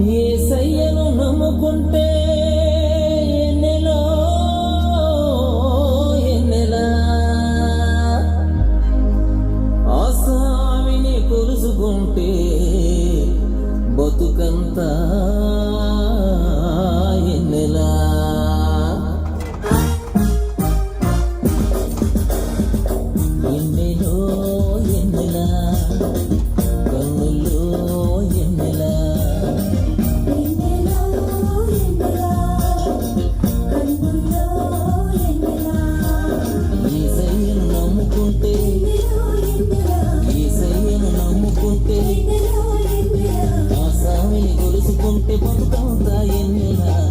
ఏసయ్యను నమ్ముకుంటే ఎన్నెలో ఎన్నెలా ఆసామిని కొలుసుకుంటే బతుకంతా Bir bunda yenilmez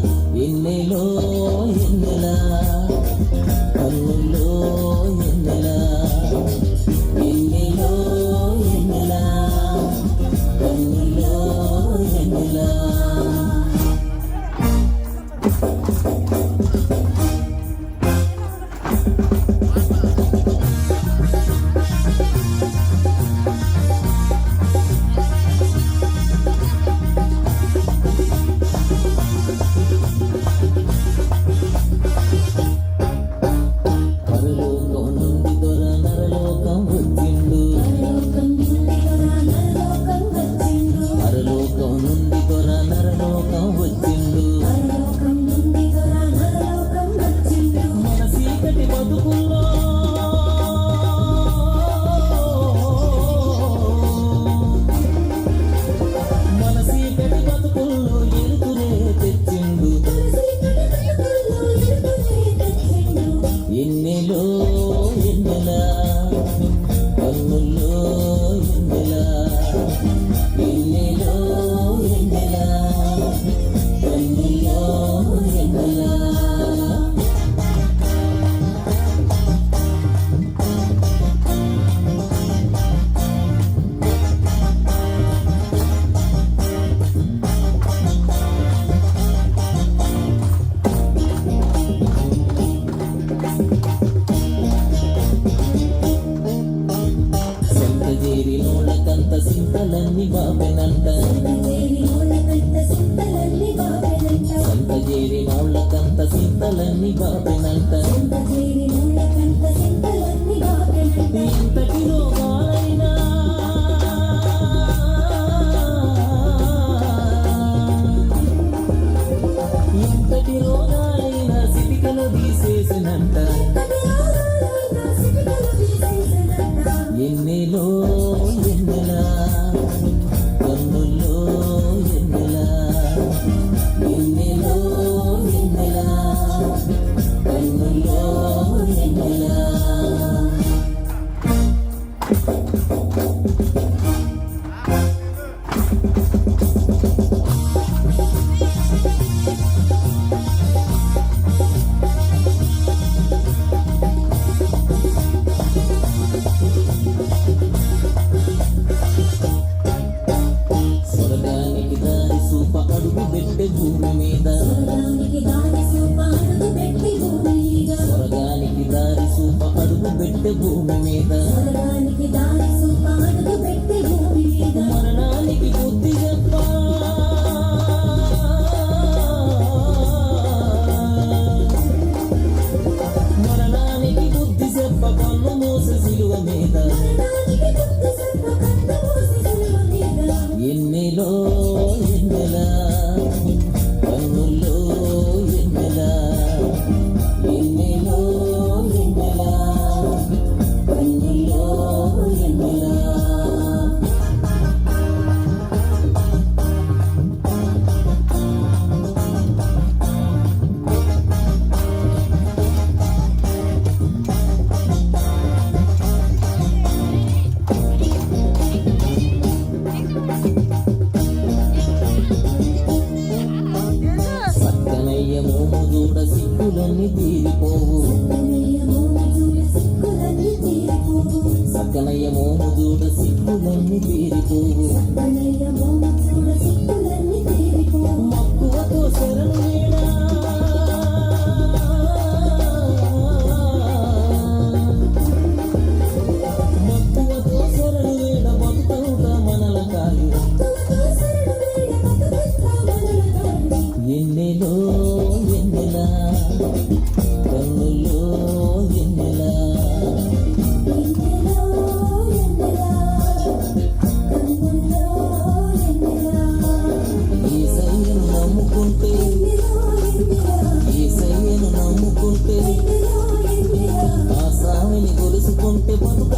బాటలన్నీ బాటలంట ఇంతటి రోగాలైనా ఇంతటి రోగాలైనా సిటికలో తీసేసినంత the woman in the కలయమో Mathura సింహులను తీరిపో కొలుసుకుంటే